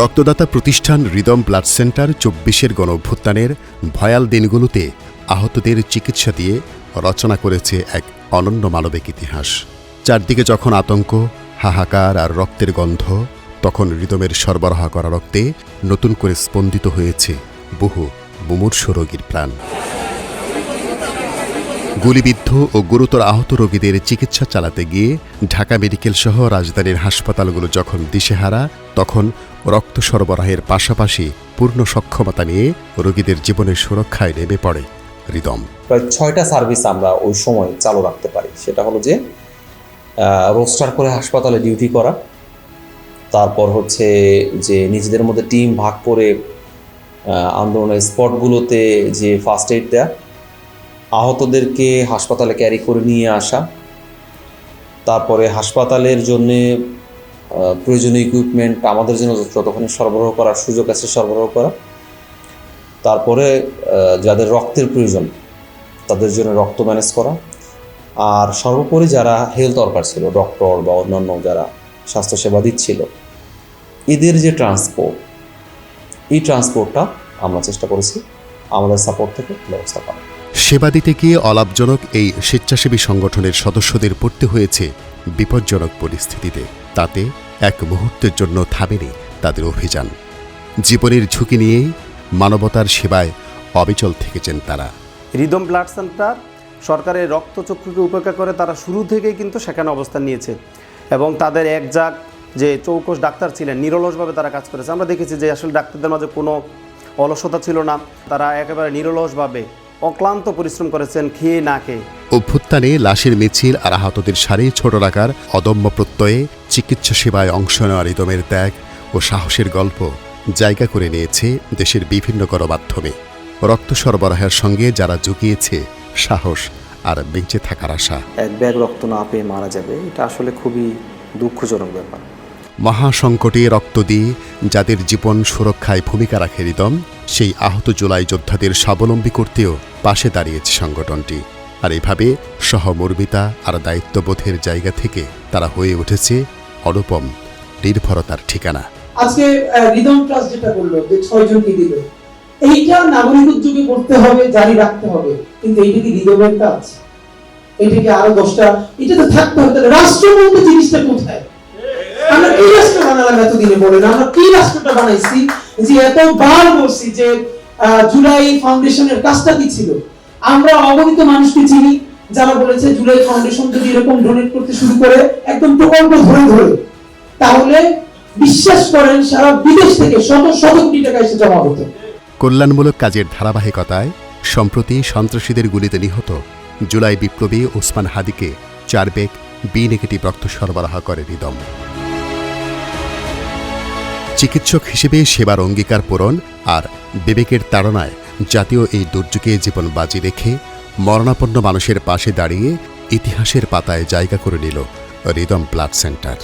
রক্তদাতা প্রতিষ্ঠান rhythm blood centre চব্বিশের গণ অভ্যুত্থানের ভয়াল দিনগুলোতে আহতদের চিকিৎসা দিয়ে রচনা করেছে এক অনন্য মানবিক ইতিহাস। চারদিকে যখন আতঙ্ক, হাহাকার আর রক্তের গন্ধ, তখন রিদমের সরবরাহ করা রক্তে নতুন করে স্পন্দিত হয়েছে বহু মুমূর্ষ রোগীর প্রাণ। গুলিবিদ্ধ ও গুরুতর আহত রোগীদের চিকিৎসা চালাতে গিয়ে ঢাকা মেডিকেল সহ রাজধানীর হাসপাতালগুলো যখন দিশেহারা তখন রক্ত সরবরাহের পাশাপাশি পূর্ণ সক্ষমতা নিয়ে রোগীদের জীবনের সুরক্ষায় নেমে পড়ে রিদম প্রায় ছয়টা সার্ভিস আমরা ওই সময় চালু রাখতে পারি। সেটা হলো যে রোস্টার করে হাসপাতালে ডিউটি করা, তারপর হচ্ছে যে নিজেদের মধ্যে টিম ভাগ করে আন্দোলনের স্পটগুলোতে যে ফার্স্ট এইড দেয়া, আহতদেরকে হাসপাতালে ক্যারি করে নিয়ে আসা, তারপরে হাসপাতালের জন্যে প্রয়োজনীয় ইকুইপমেন্ট আমাদের জন্য যতক্ষণ সরবরাহ করার সুযোগ আছে সরবরাহ করা। তারপরে যাদের রক্তের প্রয়োজন, তাদের জন্য রক্ত ম্যানেজ করা। আর সর্বোপরি যারা হেলথ ওয়ার্কার ছিল ডক্টর বা অন্যান্য যারা স্বাস্থ্যসেবা দিচ্ছিল, এদের যে ট্রান্সপোর্ট এই ট্রান্সপোর্টটা আমরা চেষ্টা করেছি। আমাদের সাপোর্ট থেকে ব্যবস্থা করা। সেবা দিতে গিয়ে অলাভজনক এই স্বেচ্ছাসেবী সংগঠনের সদস্যদের পড়তে হয়েছে বিপজ্জনক পরিস্থিতিতে। তাতে এক মুহূর্তের জন্য থামেনি তাদের অভিযান। জীবনের ঝুঁকি নিয়েই মানবতার সেবায় অবিচল থেকেছেন তারা। রিদম ব্লাড সেন্টার সরকারের রক্তচক্ষুকে উপেক্ষা করে তারা শুরু থেকেই কিন্তু সেখানে অবস্থান নিয়েছে। এবং তাদের এক যাক যে চৌকস ডাক্তার ছিলেন, নিরলসভাবে তারা কাজ করেছে। আমরা দেখেছি যে আসলে ডাক্তারদের মাঝে কোনো অলসতা ছিল না। তারা একেবারে নিরলসভাবে অক্লান্ত পরিশ্রম করেছেন খেয়ে না খেয়ে অভ্যুত্থানে লাশের মিছিল আর আহতদের সারি ছোট রাখার অদম্য প্রত্যয়ে চিকিৎসা সেবায় অংশ নেওয়ার রিদমের ত্যাগ ও সাহসের গল্প জায়গা করে নিয়েছে দেশের বিভিন্ন গণমাধ্যমে। রক্ত সরবরাহের সঙ্গে যারা জুগিয়েছে সাহস আর বেঁচে থাকার আশা। এক ব্যাগ রক্ত না পেয়ে মারা যাবে এটা আসলে খুবই দুঃখজনক ব্যাপার। মহাসংকটে রক্ত দিয়ে যাদের জীবন সুরক্ষায় ভূমিকা রাখে রিদম সেই আহত জুলাই যোদ্ধাদের স্বাবলম্বী করতেও পাশে দাঁড়িয়েছে সংগঠনটি। আর এভাবে সহমর্মিতা আর দায়িত্ববোধের জায়গা থেকে তারা হয়ে উঠেছে অনুপম, নির্ভরতার ঠিকানা। আজকে রিদম ট্রাস্ট যেটা যে দিল, এইটা নাগরিক উদ্যোগে করতে হবে, জারি রাখতে হবে, কিন্তু এইটা কি রিদমের কাজ? এটা কি আরও দশটা? এটা তো থাকতে হবে রাষ্ট্র জিনিসটা কোথায়? আমরা কি রাষ্ট্র বানালাম এতদিনে বলেন? আমরা কি রাষ্ট্রটা বানাইছি? যে বলছি যে জুলাই ফাউন্ডেশনের কাজটা কি ছিল? আমরা অগণিত মানুষকে চিনি, যারা বলেছে জুলাই ফাউন্ডেশন যদি এরকম ডোনেট করতে শুরু করে, একদম প্রকল্প ধরে ধরে। তাহলে বিশ্বাস করেন, সারা বিদেশ থেকে শত শত কোটি টাকা এসে জমা হতো। কল্যাণমূলক কাজের ধারাবাহিকতায়, সম্প্রতি সন্ত্রাসীদের গুলিতে নিহত জুলাই বিপ্লবী ওসমান হাদিকে চার বেগ বি নেগেটিভ রক্ত সরবরাহ করে রিদম চিকিৎসক হিসেবে সেবার অঙ্গীকার পূরণ আর বিবেকের তাড়নায় জাতীয় এই দুর্যোগে জীবন বাজি রেখে মরণাপন্ন মানুষের পাশে দাঁড়িয়ে ইতিহাসের পাতায় জায়গা করে নিল রিদম ব্লাড সেন্টার।